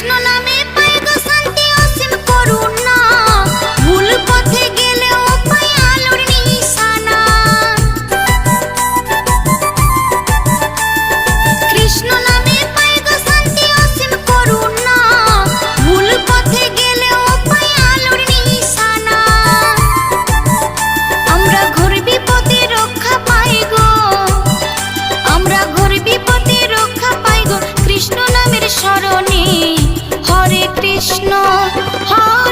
Krishna Krishna Hare